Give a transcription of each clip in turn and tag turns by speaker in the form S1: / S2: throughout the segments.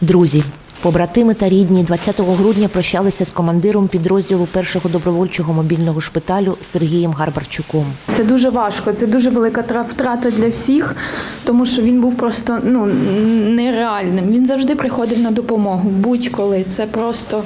S1: Друзі, побратими та рідні 20 грудня прощалися з командиром підрозділу першого добровольчого мобільного шпиталю Сергієм Гарбарчуком.
S2: Це дуже важко, це дуже велика тра- втрата для всіх, тому що він був просто ну, нереальним. Він завжди приходив на допомогу, будь-коли. Це просто,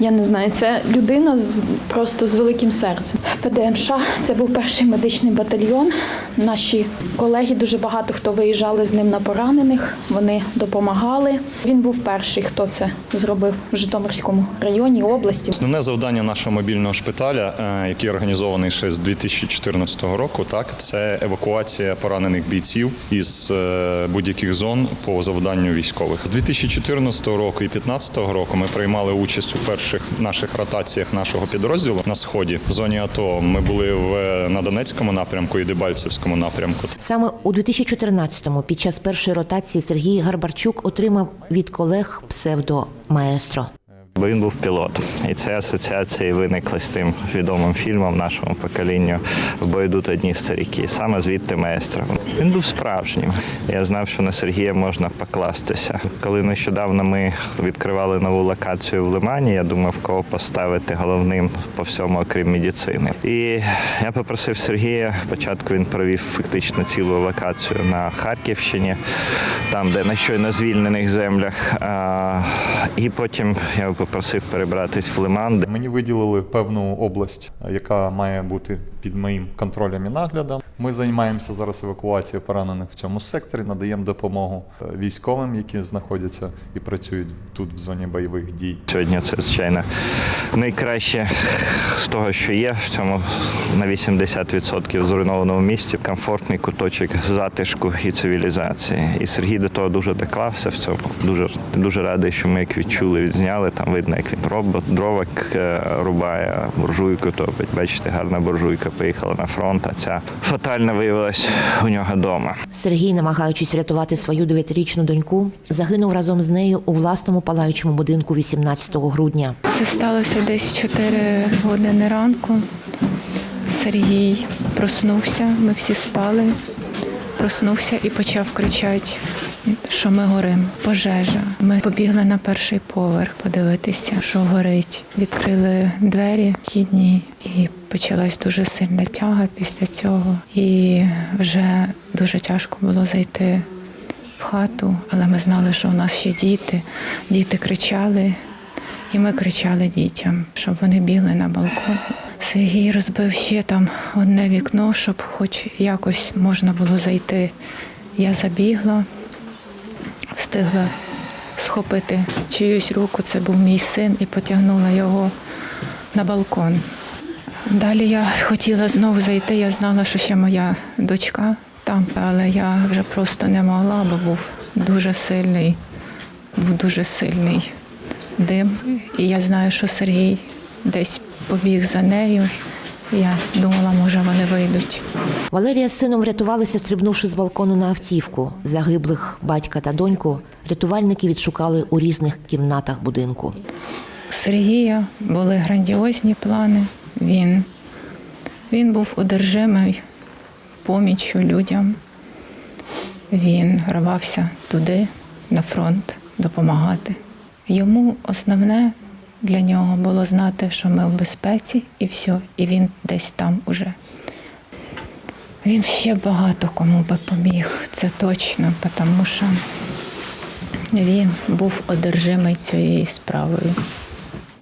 S2: я не знаю, це людина з просто з великим серцем. ПДМШ це був перший медичний батальйон. Наші колеги дуже багато хто виїжджали з ним на поранених. Вони допомагали. Він був перший, хто це зробив в Житомирському районі, області.
S3: Основне завдання нашого мобільного шпиталя, е, який організований ще з 2014 року, так це евакуація поранених бійців із е, будь-яких зон по завданню військових. З 2014 року і 2015 року ми приймали участь у перших наших ротаціях нашого підрозділу на сході в зоні АТО. Ми були в на Донецькому напрямку і Дебальцевському напрямку.
S1: Саме у 2014-му під час першої ротації Сергій Гарбарчук отримав від колег псевдо маестро.
S4: Бо він був пілот, і це асоціації виникли з тим відомим фільмом нашому поколінню в бою йдуть одні старіки. Саме звідти маестро. Він був справжнім. Я знав, що на Сергія можна покластися. Коли нещодавно ми відкривали нову локацію в Лимані, я думав, кого поставити головним по всьому, окрім медицини. І я попросив Сергія. Спочатку він провів фактично цілу локацію на Харківщині, там, де на щойно звільнених землях. І потім я попросив перебратись в Лиман,
S5: Мені виділили певну область, яка має бути під моїм контролем і наглядом. Ми займаємося зараз евакуацією поранених в цьому секторі, надаємо допомогу е, військовим, які знаходяться і працюють тут в зоні бойових дій.
S4: Сьогодні це, звичайно, найкраще з того, що є в цьому на 80% зруйнованому місті. Комфортний куточок затишку і цивілізації. І Сергій до того дуже доклався в цьому. Дуже дуже радий, що ми як відчули, відзняли. Там видно, як він робот, дрова е, рубає, буржуйку топить. Бачите, гарна буржуйка поїхала на фронт, а ця фатальна виявилась у нього вдома.
S1: Сергій, намагаючись врятувати свою дев'ятирічну доньку, загинув разом з нею у власному палаючому будинку 18 грудня.
S6: Це сталося десь 4 години ранку. Сергій проснувся, ми всі спали. Проснувся і почав кричати, що ми горимо, пожежа. Ми побігли на перший поверх подивитися, що горить. Відкрили двері вхідні і почалась дуже сильна тяга після цього. І вже дуже тяжко було зайти в хату, але ми знали, що у нас ще діти. Діти кричали, і ми кричали дітям, щоб вони бігли на балкон. Сергій розбив ще там одне вікно, щоб хоч якось можна було зайти. Я забігла, встигла схопити чиюсь руку, це був мій син, і потягнула його на балкон. Далі я хотіла знову зайти, я знала, що ще моя дочка там, але я вже просто не могла, бо був дуже сильний, був дуже сильний дим. І я знаю, що Сергій десь побіг за нею. Я думала, може, вони вийдуть.
S1: Валерія з сином врятувалися, стрибнувши з балкону на автівку. Загиблих батька та доньку рятувальники відшукали у різних кімнатах будинку.
S6: У Сергія були грандіозні плани. Він, він був одержимий поміччю людям. Він рвався туди, на фронт, допомагати. Йому основне для нього було знати, що ми в безпеці, і все, і він десь там уже. Він ще багато кому би поміг, це точно, тому що він був одержимий цією справою.